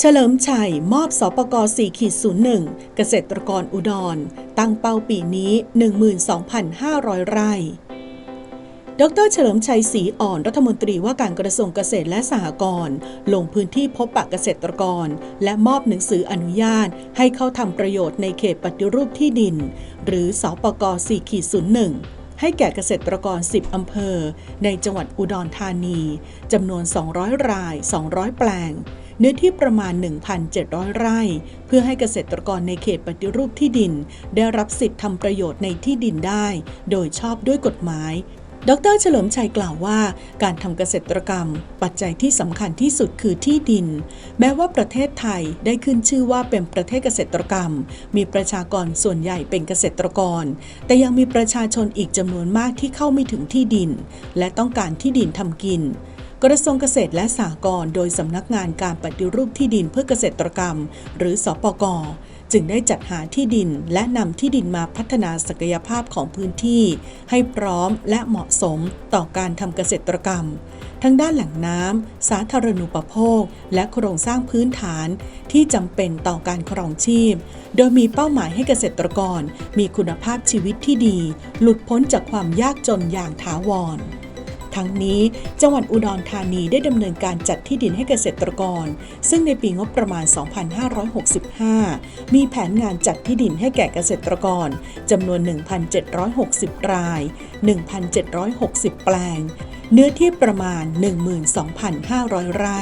เฉลิมชัย มอบสปก4ขีด01 เกษตรกรอุดร ตั้งเป้าปีนี้ 12,500 ไร่ ดรเฉลิมชัยศรีอ่อนรัฐมนตรีว่าการกระทรวงเกษตรและสหกรณ์ลงพื้นที่พบปะเกษตรกร และมอบหนังสืออนุญาต ให้เข้าทำประโยชน์ในเขตปฏิรูปที่ดิน หรือสปก4ขีด01ให้แก่เกษตรกร 10 อำเภอ ในจังหวัดอุดรธานี จำนวน 200 ราย 200 แปลง เนื้อที่ประมาณ 1,700 ไร่ เพื่อให้เกษตรกรในเขตปฏิรูปที่ดิน ได้รับสิทธิ์ทำประโยชน์ในที่ดินได้ โดยชอบด้วยกฎหมาย ดรเฉลิมชัยกล่าวว่า การทำเกษตรกรรม ปัจจัยที่สำคัญที่สุดคือที่ดิน แม้ว่าประเทศไทยได้ขึ้นชื่อว่าเป็นประเทศเกษตรกรรม มีประชากรส่วนใหญ่เป็นเกษตรกร แต่ยังมีประชาชนอีกจำนวนมากที่เข้าไม่ถึงที่ดิน และต้องการที่ดินทำกิน กระทรวงเกษตรและสหกรณ์โดยสำนักงานการปฏิรูปที่ดินเพื่อเกษตรกรรม หรือสปกจึงได้จัดหาที่ดินและนำที่ดินมาพัฒนาศักยภาพของพื้นที่ ให้พร้อมและเหมาะสมต่อการทำเกษตรกรรม ทั้งด้านแหล่งน้ำ สาธารณูปโภค และโครงสร้างพื้นฐานที่จำเป็นต่อการครองชีพ โดยมีเป้าหมายให้เกษตรกร มีคุณภาพชีวิตที่ดี หลุดพ้นจากความยากจนอย่างถาวร ทั้งนี้จังหวัดอุดรธานีได้ดำเนินการจัดที่ดินให้เกษตรกร ซึ่งในปีงบประมาณ 2565 มีแผนงานจัดที่ดินให้แก่เกษตรกรจำนวน 1,760 ราย 1,760 แปลง เนื้อที่ประมาณ 12,500 ไร่